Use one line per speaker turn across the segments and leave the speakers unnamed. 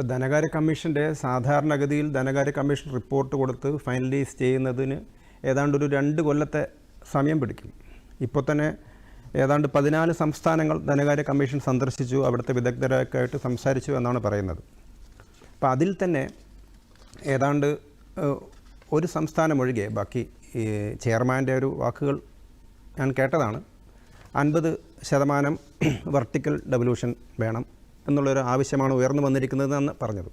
ഇപ്പോൾ ധനകാര്യ കമ്മീഷന്റെ സാധാരണഗതിയിൽ ധനകാര്യ കമ്മീഷൻ റിപ്പോർട്ട് കൊടുത്ത് ഫൈനലൈസ് ചെയ്യുന്നതിന് ഏതാണ്ട് ഒരു രണ്ട് കൊല്ലത്തെ സമയം പിടിക്കും. ഇപ്പോൾ തന്നെ ഏതാണ്ട് പതിനാല് സംസ്ഥാനങ്ങൾ ധനകാര്യ കമ്മീഷൻ സന്ദർശിച്ചു അവിടുത്തെ വിദഗ്ധരൊക്കെ ആയിട്ട് സംസാരിച്ചു എന്നാണ് പറയുന്നത്. അപ്പോൾ അതിൽ തന്നെ ഏതാണ്ട് ഒരു സംസ്ഥാനം ഒഴികെ ബാക്കി ചെയർമാന്റെ ഒരു വാക്കുകൾ ഞാൻ കേട്ടതാണ് അൻപത് ശതമാനം വെർട്ടിക്കൽ ഡെവല്യൂഷൻ വേണം. എന്നുള്ളൊരു ആവശ്യമാണ് ഉയർന്നു വന്നിരിക്കുന്നതെന്ന് പറഞ്ഞത്.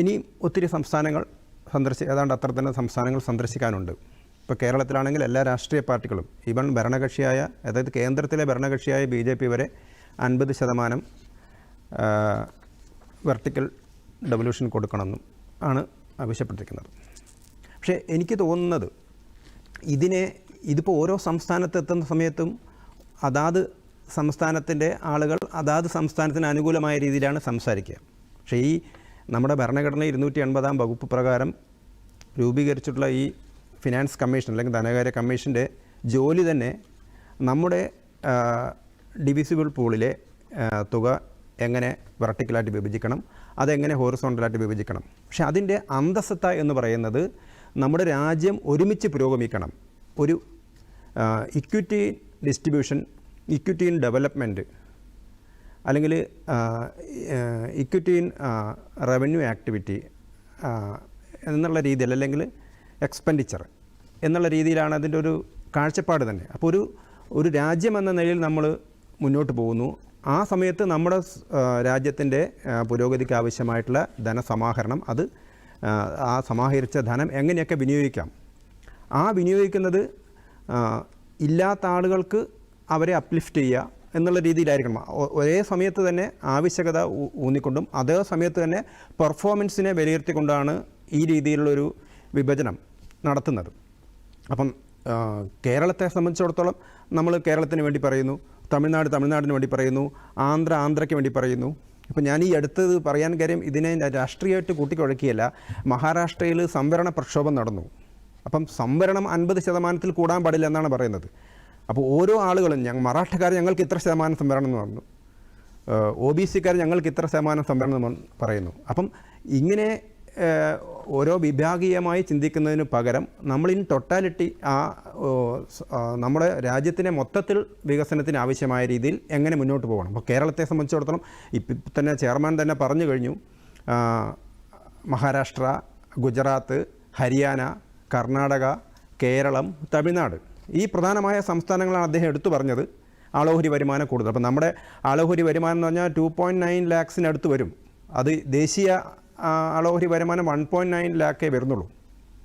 ഇനി ഒത്തിരി സംസ്ഥാനങ്ങൾ സന്ദർശി ഏതാണ്ട് അത്ര തന്നെ സംസ്ഥാനങ്ങൾ സന്ദർശിക്കാനുണ്ട്. ഇപ്പോൾ കേരളത്തിലാണെങ്കിൽ എല്ലാ രാഷ്ട്രീയ പാർട്ടികളും ഈവൺ ഭരണകക്ഷിയായ അതായത് കേന്ദ്രത്തിലെ ഭരണകക്ഷിയായ ബി ജെ പി വരെ അൻപത് ശതമാനം വെർട്ടിക്കൽ ഡെവല്യൂഷൻ കൊടുക്കണമെന്നും ആണ് ആവശ്യപ്പെട്ടിരിക്കുന്നത്. പക്ഷേ എനിക്ക് തോന്നുന്നത് ഇതിനെ ഇതിപ്പോൾ ഓരോ സംസ്ഥാനത്ത് എത്തുന്ന സമയത്തും അതാത് സംസ്ഥാനത്തിന്റെ ആളുകൾ അതാത് സംസ്ഥാനത്തിന് അനുകൂലമായ രീതിയിലാണ് സംസാരിക്കുക. പക്ഷേ ഈ നമ്മുടെ ഭരണഘടന ഇരുന്നൂറ്റി എൺപതാം വകുപ്പ് പ്രകാരം രൂപീകരിച്ചിട്ടുള്ള ഈ ഫിനാൻസ് കമ്മീഷൻ അല്ലെങ്കിൽ ധനകാര്യ കമ്മീഷന്റെ ജോലി തന്നെ നമ്മുടെ ഡിവിസിബിൾ പൂളിലെ തുക എങ്ങനെ വെർട്ടിക്കലായിട്ട് വിഭജിക്കണം അതെങ്ങനെ ഹോറിസോണ്ടലായിട്ട് വിഭജിക്കണം. പക്ഷേ അതിന്റെ അന്തസ്സത്ത എന്ന് പറയുന്നത് നമ്മുടെ രാജ്യം ഒരുമിച്ച് പുരോഗമിക്കണം. ഒരു equity distribution equity in development അല്ലെങ്കിൽ ഇക്വിറ്റി ഇൻ റവന്യൂ ആക്ടിവിറ്റി എന്നുള്ള രീതിയിൽ അല്ലെങ്കിൽ എക്സ്പെൻഡിച്ചർ എന്നുള്ള രീതിയിലാണ് അതിന്റെ ഒരു കാഴ്ചപ്പാട് തന്നെ. അപ്പോൾ ഒരു ഒരു രാജ്യം എന്ന നിലയിൽ നമ്മൾ മുന്നോട്ട് പോകുന്നു. ആ സമയത്ത് നമ്മുടെ രാജ്യത്തിന്റെ പുരോഗതിക്ക് ആവശ്യമായിട്ടുള്ള ധനസമാഹരണം അത് ആ, സമാഹരിച്ച ധനം എങ്ങനെയൊക്കെ വിനിയോഗിക്കാം? ആ വിനിയോഗിക്കുന്നത് ഇല്ലാത്ത ആളുകൾക്ക് അവരെ അപ്ലിഫ്റ്റ് ചെയ്യുക എന്നുള്ള രീതിയിലായിരിക്കണം. ഒരേ സമയത്ത് തന്നെ ആവശ്യകത ഊന്നിക്കൊണ്ടും അതേ സമയത്ത് തന്നെ പെർഫോമൻസിനെ വിലയിരുത്തിക്കൊണ്ടാണ് ഈ രീതിയിലുള്ളൊരു വിഭജനം നടത്തുന്നത്. അപ്പം കേരളത്തെ സംബന്ധിച്ചിടത്തോളം നമ്മൾ കേരളത്തിന് വേണ്ടി പറയുന്നു തമിഴ്നാട് തമിഴ്നാടിന് വേണ്ടി പറയുന്നു ആന്ധ്ര ആന്ധ്രയ്ക്ക് വേണ്ടി പറയുന്നു. അപ്പം ഞാൻ ഈ അടുത്തത് പറയാൻ കാര്യം ഇതിനെ രാഷ്ട്രീയമായിട്ട് കൂട്ടിക്കുഴക്കിയല്ല മഹാരാഷ്ട്രയിൽ സംവരണ പ്രക്ഷോഭം നടന്നു. അപ്പം സംവരണം അൻപത് ശതമാനത്തിൽ കൂടാൻ പാടില്ല എന്നാണ് പറയുന്നത്. അപ്പോൾ ഓരോ ആളുകളും ഞങ്ങൾ മറാഠക്കാർ ഞങ്ങൾക്ക് ഇത്ര ശതമാനം സംവരണം എന്ന് പറഞ്ഞു. ഒ ബി സിക്കാർ ഞങ്ങൾക്ക് ഇത്ര ശതമാനം സംവരണം എന്ന് പറയുന്നു. അപ്പം ഇങ്ങനെ ഓരോ വിഭാഗീയമായി ചിന്തിക്കുന്നതിന് പകരം നമ്മൾ ഇൻ ടൊട്ടാലിറ്റി ആ നമ്മുടെ രാജ്യത്തിന്റെ മൊത്തത്തിൽ വികസനത്തിന് ആവശ്യമായ രീതിയിൽ എങ്ങനെ മുന്നോട്ട് പോകണം. അപ്പോൾ കേരളത്തെ സംബന്ധിച്ചിടത്തോളം ഇപ്പം തന്നെ ചെയർമാൻ തന്നെ പറഞ്ഞു കഴിഞ്ഞു. മഹാരാഷ്ട്ര ഗുജറാത്ത് ഹരിയാന കർണാടക കേരളം തമിഴ്നാട്. ഈ പ്രധാനമായ സംസ്ഥാനങ്ങളാണ് അദ്ദേഹം എടുത്തു പറഞ്ഞത് ആളോഹരി വരുമാനം കൂടുതൽ. അപ്പം നമ്മുടെ ആളോഹരി വരുമാനം എന്ന് പറഞ്ഞാൽ ടു പോയിന്റ് നയൻ ലാക്സിനടുത്ത് വരും. അത് ദേശീയ ആളോഹരി വരുമാനം വൺ പോയിന്റ് നയൻ ലാക്കേ വരുന്നുള്ളൂ.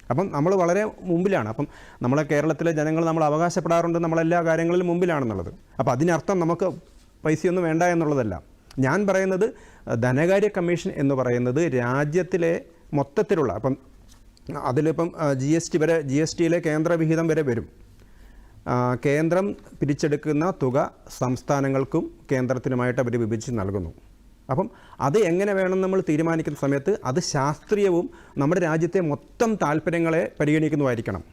അപ്പം നമ്മൾ വളരെ മുമ്പിലാണ്. അപ്പം നമ്മളെ കേരളത്തിലെ ജനങ്ങൾ നമ്മൾ അവകാശപ്പെടാറുണ്ട് നമ്മളെല്ലാ കാര്യങ്ങളിലും മുമ്പിലാണെന്നുള്ളത്. അപ്പോൾ അതിനർത്ഥം നമുക്ക് പൈസയൊന്നും വേണ്ട എന്നുള്ളതല്ല. ഞാൻ പറയുന്നത് ധനകാര്യ കമ്മീഷൻ എന്ന് പറയുന്നത് രാജ്യത്തിലെ മൊത്തത്തിലുള്ള അപ്പം അതിലിപ്പം ജി എസ് ടി വരെ ജി എസ് ടിയിലെ കേന്ദ്രവിഹിതം വരെ വരും. കേന്ദ്രം പിരിച്ചെടുക്കുന്ന തുക സംസ്ഥാനങ്ങൾക്കും കേന്ദ്രത്തിനുമായിട്ട് അവർ വിഭജിച്ച് നൽകുന്നു. അപ്പം അത് എങ്ങനെ വേണം നമ്മൾ തീരുമാനിക്കുന്ന സമയത്ത് അത് ശാസ്ത്രീയവും നമ്മുടെ രാജ്യത്തെ മൊത്തം താല്പര്യങ്ങളെ പരിഗണിക്കുന്നതായിരിക്കണം.